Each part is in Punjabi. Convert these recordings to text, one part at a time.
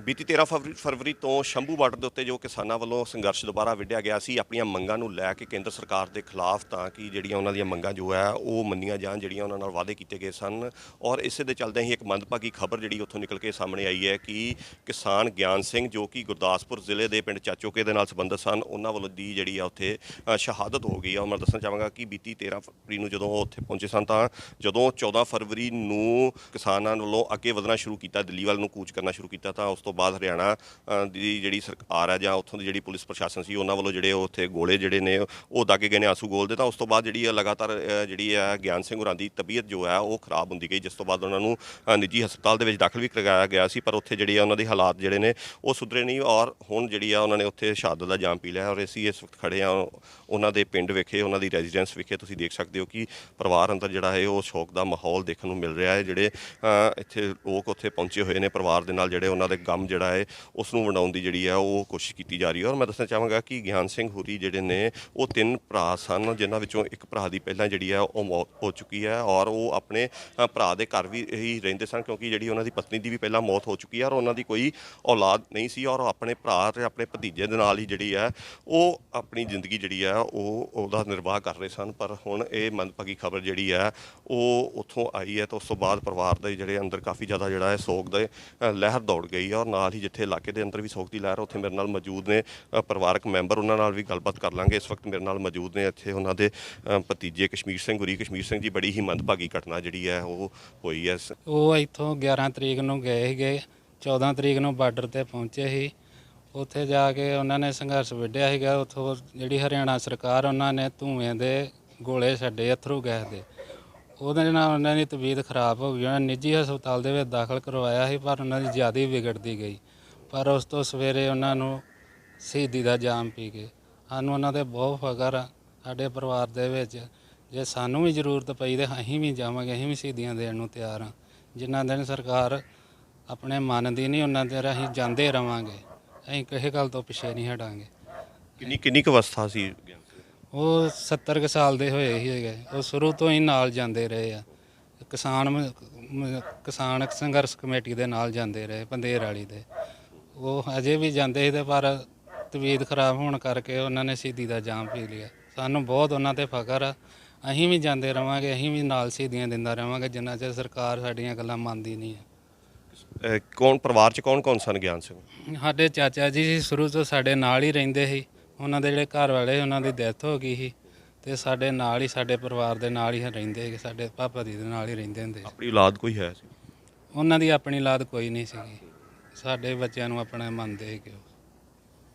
ਬੀਤੀ 13 ਫਰਵਰੀ ਫਰਵਰੀ ਤੋਂ ਸ਼ੰਭੂ ਬਾਰਡਰ ਦੇ ਉੱਤੇ ਜੋ ਕਿਸਾਨਾਂ ਵੱਲੋਂ ਸੰਘਰਸ਼ ਦੁਬਾਰਾ ਵਿੱਢਿਆ ਗਿਆ ਸੀ, ਆਪਣੀਆਂ ਮੰਗਾਂ ਨੂੰ ਲੈ ਕੇ ਕੇਂਦਰ ਸਰਕਾਰ ਦੇ ਖਿਲਾਫ ਤਾਂ ਕਿ ਜਿਹੜੀਆਂ ਉਹਨਾਂ ਦੀਆਂ ਮੰਗਾਂ ਜੋ ਹੈ, ਉਹ ਮੰਨੀਆਂ ਜਾਣ, ਜਿਹੜੀਆਂ ਉਹਨਾਂ ਨਾਲ ਵਾਅਦੇ ਕੀਤੇ ਗਏ ਸਨ। ਔਰ ਇਸੇ ਦੇ ਚੱਲਦਿਆਂ ਹੀ ਇੱਕ ਮੰਦਭਾਗੀ ਖਬਰ ਜਿਹੜੀ ਉੱਥੋਂ ਨਿਕਲ ਕੇ ਸਾਹਮਣੇ ਆਈ ਹੈ ਕਿ ਕਿਸਾਨ ਗਿਆਨ ਸਿੰਘ ਜੋ ਕਿ ਗੁਰਦਾਸਪੁਰ ਜ਼ਿਲ੍ਹੇ ਦੇ ਪਿੰਡ ਚਾਚੋਕੇ ਦੇ ਨਾਲ ਸੰਬੰਧਿਤ ਸਨ, ਉਹਨਾਂ ਵੱਲੋਂ ਦੀ ਜਿਹੜੀ ਆ ਉੱਥੇ ਸ਼ਹਾਦਤ ਹੋ ਗਈ ਆ। ਮੈਂ ਦੱਸਣਾ ਚਾਹਾਂਗਾ ਕਿ ਬੀਤੀ 13 ਫਰਵਰੀ ਨੂੰ ਜਦੋਂ ਉਹ ਉੱਥੇ ਪਹੁੰਚੇ ਸਨ ਤਾਂ ਜਦੋਂ 14 ਫਰਵਰੀ ਨੂੰ ਕਿਸਾਨਾਂ ਵੱਲੋਂ ਅੱਗੇ ਵਧਣਾ ਸ਼ੁਰੂ ਕੀਤਾ ਦਿੱਲੀ ਵੱਲ ਨੂੰ ਕੂਚ ਕਰਨਾ ਸ਼ੁਰੂ ਕੀਤਾ ਤਾਂ ਉਸ ਤੋਂ ਬਾਅਦ ਹਰਿਆਣਾ ਅ, ਦੀ ਜਿਹੜੀ ਸਰਕਾਰ ਹੈ ਜਾਂ ਉੱਥੋਂ ਦੀ ਜਿਹੜੀ ਪੁਲਿਸ ਪ੍ਰਸ਼ਾਸਨ ਸੀ ਉਹਨਾਂ ਵੱਲੋਂ ਜਿਹੜੇ ਉਹ ਉੱਥੇ ਗੋਲੇ ਜਿਹੜੇ ਨੇ ਉਹ ਦਾਗੇ ਗਏ ਨੇ ਆਸੂ ਗੋਲ ਦੇ ਤਾਂ ਉਸ ਤੋਂ ਬਾਅਦ ਜਿਹੜੀ ਹੈ ਲਗਾਤਾਰ ਅ, ਜਿਹੜੀ ਹੈ ਗਿਆਨ ਸਿੰਘ ਹੋਰਾਂ ਦੀ ਤਬੀਅਤ ਜੋ ਹੈ ਉਹ ਖਰਾਬ ਹੁੰਦੀ ਗਈ ਜਿਸ ਤੋਂ ਬਾਅਦ ਉਹਨਾਂ ਨੂੰ ਅ, ਨਿੱਜੀ ਹਸਪਤਾਲ ਦੇ ਵਿੱਚ ਦਾਖਲ ਵੀ ਕਰਵਾਇਆ ਗਿਆ ਸੀ ਪਰ ਉੱਥੇ ਜਿਹੜੀ ਆ ਉਹਨਾਂ ਦੇ ਹਾਲਾਤ ਜਿਹੜੇ ਨੇ ਉਹ ਸੁਧਰੇ ਨਹੀਂ ਔਰ ਹੁਣ ਜਿਹੜੀ ਆ ਉਹਨਾਂ ਨੇ ਉੱਥੇ ਸ਼ਹਾਦਤ ਦਾ ਜਾਮ ਪੀ ਲਿਆ ਔਰ ਅਸੀਂ ਇਸ ਵਕਤ ਖੜੇ ਆ ਉਹਨਾਂ ਦੇ ਪਿੰਡ ਵਿਖੇ ਉਹਨਾਂ ਦੀ ਰੈਜ਼ੀਡੈਂਸ ਵਿਖੇ ਤੁਸੀਂ ਦੇਖ ਸਕਦੇ ਹੋ ਕਿ ਪਰਿਵਾਰ ਅੰਦਰ ਜਿਹੜਾ ਹੈ ਉਹ ਸ਼ੌਕ ਦਾ ਮਾਹੌਲ ਦੇਖਣ ਨੂੰ ਮਿਲ ਰਿਹਾ ਹੈ ਜਿਹੜੇ ਅ, ਇੱਥੇ ਲੋਕ ਉੱਥੇ ਪਹੁੰਚੇ ਹੋਏ ਨੇ ਪਰਿਵਾਰ ਦੇ ਨਾਲ ਜਿਹੜੇ ਉਹਨਾਂ ਦੇ ਕੰਮ ਜਿਹੜਾ ਹੈ ਉਸ ਨੂੰ ਵੰਡਾਉਣ ਦੀ ਜਿਹੜੀ ਹੈ, ਉਹ ਕੋਸ਼ਿਸ਼ ਕੀਤੀ ਜਾ ਰਹੀ ਹੈ। ਔਰ ਮੈਂ ਦੱਸਣਾ ਚਾਹਾਂਗਾ ਕਿ ਗਿਆਨ ਸਿੰਘ ਹੁਰੀ ਜਿਹੜੇ ਨੇ, ਉਹ ਤਿੰਨ ਭਰਾ ਸਨ, ਜਿਨ੍ਹਾਂ ਵਿੱਚੋਂ ਇੱਕ ਭਰਾ ਦੀ ਪਹਿਲਾਂ ਜਿਹੜੀ ਹੈ, ਉਹ ਮੌਤ ਹੋ ਚੁੱਕੀ ਹੈ। ਔਰ ਉਹ ਆਪਣੇ ਭਰਾ ਦੇ ਘਰ ਵੀ ਹੀ ਰਹਿੰਦੇ ਸਨ, ਕਿਉਂਕਿ ਜਿਹੜੀ ਉਹਨਾਂ ਦੀ ਪਤਨੀ ਦੀ ਵੀ ਪਹਿਲਾਂ ਮੌਤ ਹੋ ਚੁੱਕੀ ਹੈ ਔਰ ਉਹਨਾਂ ਦੀ ਕੋਈ ਔਲਾਦ ਨਹੀਂ ਸੀ। ਔਰ ਆਪਣੇ ਭਰਾ ਤੇ ਆਪਣੇ ਭਤੀਜੇ ਦੇ ਨਾਲ ਹੀ ਜਿਹੜੀ ਹੈ, ਉਹ ਆਪਣੀ ਜ਼ਿੰਦਗੀ ਜਿਹੜੀ ਹੈ, ਉਹ ਉਹਦਾ ਨਿਰਵਾਹ ਕਰ ਰਹੇ ਸਨ। ਪਰ ਹੁਣ ਇਹ ਮੰਦਭਾਗੀ ਖਬਰ ਜਿਹੜੀ ਹੈ, ਉਹ ਉੱਥੋਂ ਆਈ ਹੈ ਤਾਂ ਉਸ ਤੋਂ ਬਾਅਦ ਪਰਿਵਾਰ ਦੇ ਜਿਹੜੇ ਅੰਦਰ ਕਾਫੀ ਜ਼ਿਆਦਾ ਜਿਹੜਾ ਹੈ, ਸੋਗ ਦੇ ਲਹਿਰ ਦੌੜ ਗਈ ਹੈ। ਔਰ ਨਾਲ ਹੀ ਜਿੱਥੇ ਇਲਾਕੇ ਦੇ ਅੰਦਰ ਵੀ ਸੋਗ ਦੀ ਲਹਿਰ ਉੱਥੇ ਮੇਰੇ ਨਾਲ ਮੌਜੂਦ ਨੇ ਪਰਿਵਾਰਕ ਮੈਂਬਰ ਉਹਨਾਂ ਨਾਲ ਵੀ ਗੱਲਬਾਤ ਕਰ ਲਾਂਗੇ। ਇਸ ਵਕਤ ਮੇਰੇ ਨਾਲ ਮੌਜੂਦ ਨੇ ਇੱਥੇ ਉਹਨਾਂ ਦੇ ਭਤੀਜੇ ਕਸ਼ਮੀਰ ਸਿੰਘ, ਗੁਰੀ ਕਸ਼ਮੀਰ ਸਿੰਘ ਜੀ, ਬੜੀ ਹੀ ਮੰਦਭਾਗੀ ਘਟਨਾ ਜਿਹੜੀ ਹੈ, ਉਹ ਹੋਈ ਹੈ। ਉਹ ਇੱਥੋਂ 11 ਤਰੀਕ ਨੂੰ ਗਏ ਸੀਗੇ 14 ਤਰੀਕ ਨੂੰ ਬਾਰਡਰ ਤੇ ਪਹੁੰਚੇ ਸੀ। ਉੱਥੇ ਜਾ ਕੇ ਉਹਨਾਂ ਨੇ ਸੰਘਰਸ਼ ਵਿੱਢਿਆ ਸੀਗਾ। ਉੱਥੋਂ ਜਿਹੜੀ ਹਰਿਆਣਾ ਸਰਕਾਰ ਉਹਨਾਂ ਨੇ ਧੂਏ ਦੇ ਗੋਲੇ ਛੱਡੇ, ਅਥਰੂ ਗੈਸ ਦੇ। ਉਹਦੇ ਨਾਲ ਉਹਨਾਂ ਦੀ ਤਬੀਅਤ ਖਰਾਬ ਹੋ ਗਈ, ਉਹਨਾਂ ਨਿੱਜੀ ਹਸਪਤਾਲ ਦੇ ਵਿੱਚ ਦਾਖਲ ਕਰਵਾਇਆ ਸੀ, ਪਰ ਉਹਨਾਂ ਦੀ ਜ਼ਿਆਦਾ ਹੀ ਵਿਗੜਦੀ ਗਈ। ਪਰ ਉਸ ਤੋਂ ਸਵੇਰੇ ਉਹਨਾਂ ਨੂੰ ਸ਼ਹੀਦੀ ਦਾ ਜਾਮ ਪੀ ਗਏ। ਸਾਨੂੰ ਉਹਨਾਂ ਦੇ ਬਹੁਤ ਫਖਰ ਆ, ਸਾਡੇ ਪਰਿਵਾਰ ਦੇ ਵਿੱਚ। ਜੇ ਸਾਨੂੰ ਵੀ ਜ਼ਰੂਰਤ ਪਈ ਤੇ ਅਸੀਂ ਵੀ ਜਾਵਾਂਗੇ, ਅਸੀਂ ਵੀ ਸ਼ਹੀਦੀਆਂ ਦੇਣ ਨੂੰ ਤਿਆਰ ਹਾਂ ਜਿੰਨਾ ਦਿਨ ਸਰਕਾਰ ਆਪਣੇ ਮਨ ਦੀ ਨਹੀਂ, ਉਹਨਾਂ ਦੇ ਅਸੀਂ ਜਾਂਦੇ ਰਵਾਂਗੇ। ਅਸੀਂ ਕਿਸੇ ਗੱਲ ਤੋਂ ਪਿੱਛੇ ਨਹੀਂ ਹਟਾਂਗੇ। ਕਿੰਨੀ ਕਿੰਨੀ ਕੁ ਅਵਸਥਾ ਸੀ ਉਹ 70 ਕੁ ਸਾਲ ਦੇ ਹੋਏ ਹੀ ਹੈਗੇ। ਉਹ ਸ਼ੁਰੂ ਤੋਂ ਹੀ ਨਾਲ ਜਾਂਦੇ ਰਹੇ ਆ। ਕਿਸਾਨ ਮ- ਮ- ਕਿਸਾਨ ਸੰਘਰਸ਼ ਕਮੇਟੀ ਦੇ ਨਾਲ ਜਾਂਦੇ ਰਹੇ ਪੰਦੇਰ ਵਾਲੀ ਦੇ। ਉਹ ਅਜੇ ਵੀ ਜਾਂਦੇ ਸੀ ਤੇ ਪਰ ਤਬੀਅਤ ਖਰਾਬ ਹੋਣ ਕਰਕੇ ਉਹਨਾਂ ਨੇ ਸ਼ਹੀਦੀ ਦਾ ਜਾਮ ਪੀ ਲਿਆ। ਸਾਨੂੰ ਬਹੁਤ ਉਹਨਾਂ ਤੇ ਫਖਰ ਆ। ਅਸੀਂ ਵੀ ਜਾਂਦੇ ਰਵਾਂਗੇ ਅਸੀਂ ਵੀ ਨਾਲ ਸ਼ਹੀਦੀਆਂ ਦਿੰਦਾ ਰਵਾਂਗੇ ਜਿੰਨਾ ਚਿਰ ਸਰਕਾਰ ਸਾਡੀਆਂ ਗੱਲਾਂ ਮੰਨਦੀ ਨਹੀਂ ਹੈ ਕੌਣ ਪਰਿਵਾਰ ਚ ਕੌਣ ਕੌਣ ਸਨ ਗਿਆਨ ਸਿੰਘ? ਸਾਡੇ ਚਾਚਾ ਜੀ ਸੀ ਸ਼ੁਰੂ ਤੋਂ ਸਾਡੇ ਨਾਲ ਹੀ ਰਹਿੰਦੇ ਸੀ। ਉਹਨਾਂ ਦੇ ਜਿਹੜੇ ਘਰ ਵਾਲੇ ਉਹਨਾਂ ਦੀ ਡੈਥ ਹੋ ਗਈ ਸੀ ਤੇ ਸਾਡੇ ਨਾਲ ਹੀ ਸਾਡੇ ਪਰਿਵਾਰ ਦੇ ਨਾਲ ਹੀ ਰਹਿੰਦੇ ਸੀ ਸਾਡੇ ਪਾਪਾ ਜੀ ਦੇ ਨਾਲ ਹੀ ਰਹਿੰਦੇ ਹੁੰਦੇ ਸੀ। ਆਪਣੀ ਔਲਾਦ ਕੋਈ ਹੈ ਸੀ? ਉਹਨਾਂ ਦੀ ਆਪਣੀ ਔਲਾਦ ਕੋਈ ਨਹੀਂ ਸੀਗੀ। ਸਾਡੇ ਬੱਚਿਆਂ ਨੂੰ ਆਪਣਾ ਮੰਨਦੇ ਸੀਗੇ ਉਹ।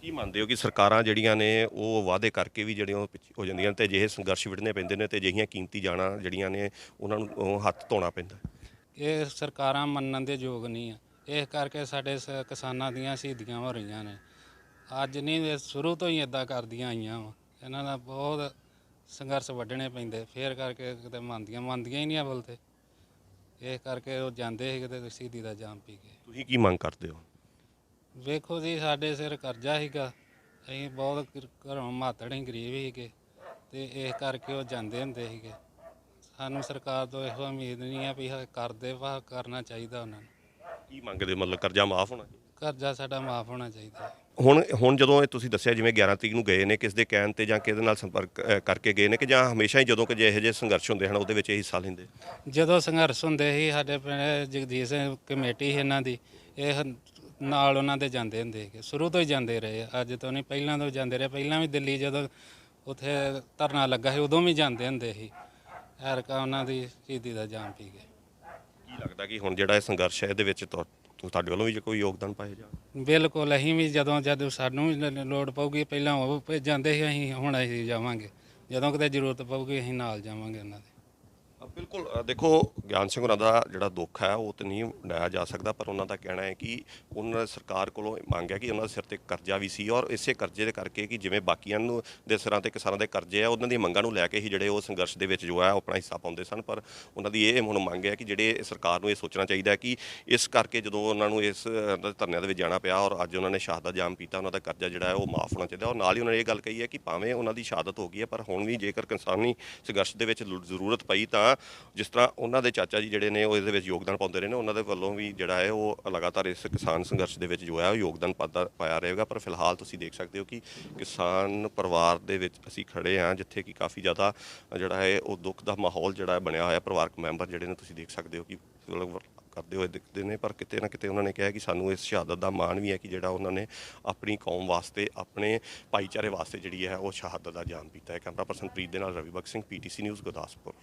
ਕੀ ਮੰਨਦੇ ਹੋ ਕਿ ਸਰਕਾਰਾਂ ਜਿਹੜੀਆਂ ਨੇ ਉਹ ਵਾਅਦੇ ਕਰਕੇ ਵੀ ਜਿਹੜੀਆਂ ਉਹ ਪਿੱਛੇ ਹੋ ਜਾਂਦੀਆਂ ਨੇ ਤੇ ਅਜਿਹੇ ਸੰਘਰਸ਼ ਵਿੜਨੇ ਪੈਂਦੇ ਨੇ ਤੇ ਅਜਿਹੀਆਂ ਕੀਮਤੀ ਜਾਨਾਂ ਜਿਹੜੀਆਂ ਨੇ ਉਹਨਾਂ ਨੂੰ ਉਹ ਹੱਥ ਧੋਣਾ ਪੈਂਦਾ ਇਹ ਸਰਕਾਰਾਂ ਮੰਨਣ ਦੇ ਯੋਗ ਨਹੀਂ ਆ। ਇਸ ਕਰਕੇ ਸਾਡੇ ਸ- ਕਿਸਾਨਾਂ ਦੀਆਂ ਸ਼ਹੀਦੀਆਂ ਹੋ ਰਹੀਆਂ ਨੇ। ਅੱਜ ਨਹੀਂ ਇਹ ਸ਼ੁਰੂ ਤੋਂ ਹੀ ਇਦਾਂ ਕਰਦੀਆਂ ਆਈਆਂ ਵਾ। ਇਹਨਾਂ ਦਾ ਬਹੁਤ ਸੰਘਰਸ਼ ਵੱਢਣੇ ਪੈਂਦੇ। ਫੇਰ ਕਰਕੇ ਕਿਤੇ ਮੰਨਦੀਆਂ ਮੰਨਦੀਆਂ ਹੀ ਨਹੀਂ ਅਵਲ ਤੇ। ਇਸ ਕਰਕੇ ਉਹ ਜਾਂਦੇ ਸੀ ਕਿਤੇ ਸ਼ਹੀਦੀ ਦਾ ਜਾਮ ਪੀ ਕੇ। ਤੁਸੀਂ ਕੀ ਮੰਗ ਕਰਦੇ ਹੋ? ਵੇਖੋ ਜੀ ਸਾਡੇ ਸਿਰ ਕਰਜ਼ਾ ਸੀਗਾ। ਅਸੀਂ ਬਹੁਤ ਘਰ- ਘਰੋਂ ਮਾਤੜ ਹੀ ਗਰੀਬ ਸੀਗੇ। ਤੇ ਇਸ ਕਰਕੇ ਉਹ ਜਾਂਦੇ ਹੁੰਦੇ ਸੀਗੇ। ਸਾਨੂੰ ਸਰਕਾਰ ਤੋਂ ਇਹੋ ਉਮੀਦ ਨਹੀਂ ਆ ਵੀ ਹਾਂ ਕਰਦੇ ਵਾ ਕਰਨਾ ਚਾਹੀਦਾ ਉਹਨਾਂ ਨੂੰ। ਕੀ ਮੰਗਦੇ ਹੋ? ਮਤਲਬ ਕਰਜ਼ਾ ਮਾਫ ਹੋਣਾ ਕਰਜ਼ਾ ਸਾਡਾ ਮਾਫ ਹੋਣਾ ਚਾਹੀਦਾ। ਹੁਣ ਹੁਣ ਜਦੋਂ ਇਹ ਤੁਸੀਂ ਦੱਸਿਆ ਜਿਵੇਂ 11 ਤਰੀਕ ਨੂੰ ਗਏ ਨੇ ਕਿਸ ਦੇ ਕਹਿਣ ਤੇ ਜਾਂ ਕਿਹਦੇ ਨਾਲ ਸੰਪਰਕ ਅ, ਕਰਕੇ ਗਏ ਨੇ ਕਿ ਜਾਂ ਹਮੇਸ਼ਾ ਹੀ ਜਦੋਂ ਕਿ ਜਿਹੇ ਜਿਹੇ ਸੰਘਰਸ਼ ਹੁੰਦੇ ਹਨ ਉਹਦੇ ਵਿੱਚ ਇਹ ਹਿੱਸਾ ਲੈਂਦੇ? ਜਦੋਂ ਸੰਘਰਸ਼ ਹੁੰਦੇ ਸੀ ਸਾਡੇ ਪਿੰਡ ਜਗਦੀਸ਼ ਸਿੰਘ ਕਮੇਟੀ ਸੀ ਇਹਨਾਂ ਦੀ ਇਹ ਨਾਲ ਉਹਨਾਂ ਦੇ ਜਾਂਦੇ ਹੁੰਦੇ ਸੀਗੇ। ਸ਼ੁਰੂ ਤੋਂ ਹੀ ਜਾਂਦੇ ਰਹੇ ਆ। ਅੱਜ ਤੋਂ ਨਹੀਂ ਪਹਿਲਾਂ ਤੋਂ ਜਾਂਦੇ ਰਹੇ। ਪਹਿਲਾਂ ਵੀ ਦਿੱਲੀ ਜਦੋਂ ਉੱਥੇ ਧਰਨਾ ਲੱਗਾ ਸੀ ਉਦੋਂ ਵੀ ਜਾਂਦੇ ਹੁੰਦੇ ਸੀ। ਐਰਕਾ ਉਹਨਾਂ ਦੀ ਸ਼ਹੀਦੀ ਦਾ ਜਾਮ ਪੀ ਗਏ। ਕੀ ਲੱਗਦਾ ਕਿ ਹੁਣ ਜਿਹੜਾ ਇਹ ਸੰਘਰਸ਼ ਹੈ ਇਹਦੇ ਵਿੱਚ ਤੁਹਾ- ਤੁਹਾਡੇ ਵੱਲੋਂ ਵੀ ਜੇ ਕੋਈ ਯੋਗਦਾਨ ਪਾਇਆ ਜਾ। ਬਿਲਕੁਲ, ਅਸੀਂ ਵੀ ਜਦੋਂ ਜਦ ਸਾਨੂੰ ਵੀ ਲ- ਲੋੜ ਪਊਗੀ, ਪਹਿਲਾਂ ਉਹ ਭੇਜ ਜਾਂਦੇ ਸੀ, ਅਸੀਂ ਹੁਣ ਅਸੀਂ ਜਾਵਾਂਗੇ। ਜਦੋਂ ਕਿਤੇ ਜ਼ਰੂਰਤ ਪਊਗੀ, ਅਸੀਂ ਨਾਲ ਜਾਵਾਂਗੇ ਉਹਨਾਂ ਦੇ। ਬਿਲਕੁਲ ਦੇਖੋ, ਗਿਆਨ ਸਿੰਘ ਉਹਨਾਂ ਦਾ ਜਿਹੜਾ ਦੁੱਖ ਹੈ, ਉਹ ਤੇ ਨਹੀਂ ਵੰਡਾਇਆ ਜਾ ਸਕਦਾ, ਪਰ ਉਹਨਾਂ ਦਾ ਕਹਿਣਾ ਹੈ ਕਿ ਉਹਨਾਂ ਸਰਕਾਰ ਕੋਲੋਂ ਮੰਗ ਹੈ ਕਿ ਉਹਨਾਂ ਦੇ ਸਿਰ ਤੇ ਕਰਜ਼ਾ ਵੀ ਸੀ ਔਰ ਇਸੇ ਕਰਜ਼ੇ ਦੇ ਕਰਕੇ ਕਿ ਜਿਵੇਂ ਬਾਕੀਆਂ ਨੂੰ ਦੇ ਸਿਰਾਂ ਤੇ ਕਿਸਾਨਾਂ ਦੇ ਕਰਜ਼ੇ ਆ, ਉਹਨਾਂ ਦੀਆਂ ਮੰਗਾਂ ਨੂੰ ਲੈ ਕੇ ਹੀ ਜਿਹੜੇ ਉਹ ਸੰਘਰਸ਼ ਦੇ ਵਿੱਚ ਜੋ ਹੈ, ਉਹ ਆਪਣਾ ਹਿੱਸਾ ਪਾਉਂਦੇ ਸਨ। ਪਰ ਉਹਨਾਂ ਦੀ ਇਹ ਹੁਣ ਮੰਗ ਹੈ ਕਿ ਜਿਹੜੇ ਸਰਕਾਰ ਨੂੰ ਇਹ ਸੋਚਣਾ ਚਾਹੀਦਾ ਹੈ ਕਿ ਇਸ ਕਰਕੇ ਜਦੋਂ ਉਹਨਾਂ ਨੂੰ ਇਸ ਧਰਨਿਆਂ ਦੇ ਵਿੱਚ ਜਾਣਾ ਪਿਆ ਔਰ ਅੱਜ ਉਹਨਾਂ ਨੇ ਸ਼ਹਾਦਤ ਜਾਮ ਪੀਤਾ, ਉਹਨਾਂ ਦਾ ਕਰਜ਼ਾ ਜਿਹੜਾ ਹੈ, ਉਹ ਮਾਫ ਹੋਣਾ ਚਾਹੀਦਾ। ਔਰ ਨਾਲ ਹੀ ਉਹਨਾਂ ਨੇ ਇਹ ਗੱਲ ਕਹੀ ਹੈ ਕਿ ਭਾਵੇਂ ਉਹਨਾਂ ਦੀ ਸ਼ਹਾਦਤ ਹੋ ਗਈ ਹੈ, ਪਰ ਹੁਣ ਵੀ ਜੇਕਰ ਕਿਸਾਨੀ ਸੰਘਰਸ਼ ਦੇ ਵਿੱਚ ਲੁ- ਜ਼ਰੂਰਤ ਪਈ ਤਾਂ ਤਾਂ ਜਿਸ ਤਰ੍ਹਾਂ ਉਹਨਾਂ ਦੇ ਚਾਚਾ ਜੀ ਜਿਹੜੇ ਨੇ ਉਹ ਇਸ ਦੇ ਵਿੱਚ ਯੋਗਦਾਨ ਪਾਉਂਦੇ ਰਹੇ ਨੇ, ਉਹਨਾਂ ਦੇ ਵੱਲੋਂ ਵੀ ਜਿਹੜਾ ਹੈ ਉਹ ਲਗਾਤਾਰ ਇਸ ਕਿਸਾਨ ਸੰਘਰਸ਼ ਦੇ ਵਿੱਚ ਜੋ ਹੈ ਉਹ ਯੋਗਦਾਨ ਪਾਦਾ ਪਾਇਆ ਰਹੇਗਾ। ਪਰ ਫਿਲਹਾਲ ਤੁਸੀਂ ਦੇਖ ਸਕਦੇ ਹੋ ਕਿ ਕਿਸਾਨ ਪਰਿਵਾਰ ਦੇ ਵਿੱਚ ਅਸੀਂ ਖੜੇ ਹਾਂ, ਜਿੱਥੇ ਕਿ ਕਾਫੀ ਜ਼ਿਆਦਾ ਜਿਹੜਾ ਹੈ ਉਹ ਦੁੱਖ ਦਾ ਮਾਹੌਲ ਜਿਹੜਾ ਹੈ ਬਣਿਆ ਹੋਇਆ, ਪਰਿਵਾਰਕ ਮੈਂਬਰ ਜਿਹੜੇ ਨੇ ਤੁਸੀਂ ਦੇਖ ਸਕਦੇ ਹੋ ਕਿ ਕਰਦੇ ਹੋਏ ਦਿਖਦੇ ਨੇ, ਪਰ ਕਿਤੇ ਨਾ ਕਿਤੇ ਉਹਨਾਂ ਨੇ ਕਿਹਾ ਕਿ ਸਾਨੂੰ ਇਸ ਸ਼ਹਾਦਤ ਦਾ ਮਾਣ ਵੀ ਹੈ ਕਿ ਜਿਹੜਾ ਉਹਨਾਂ ਨੇ ਆਪਣੀ ਕੌਮ ਵਾਸਤੇ, ਆਪਣੇ ਭਾਈਚਾਰੇ ਵਾਸਤੇ ਜਿਹੜੀ ਹੈ ਉਹ ਸ਼ਹਾਦਤ ਦਾ ਜਾਨ ਪੀਤਾ ਹੈ। ਕੈਮਰਾ ਪਰਸਨ ਪ੍ਰੀਤ ਦੇ ਨਾਲ ਰਵੀ ਬਖਸ਼ ਸਿੰਘ, ਪੀਟੀਸੀ ਨਿਊਜ਼ ਗੁਰਦਾਸਪੁਰ।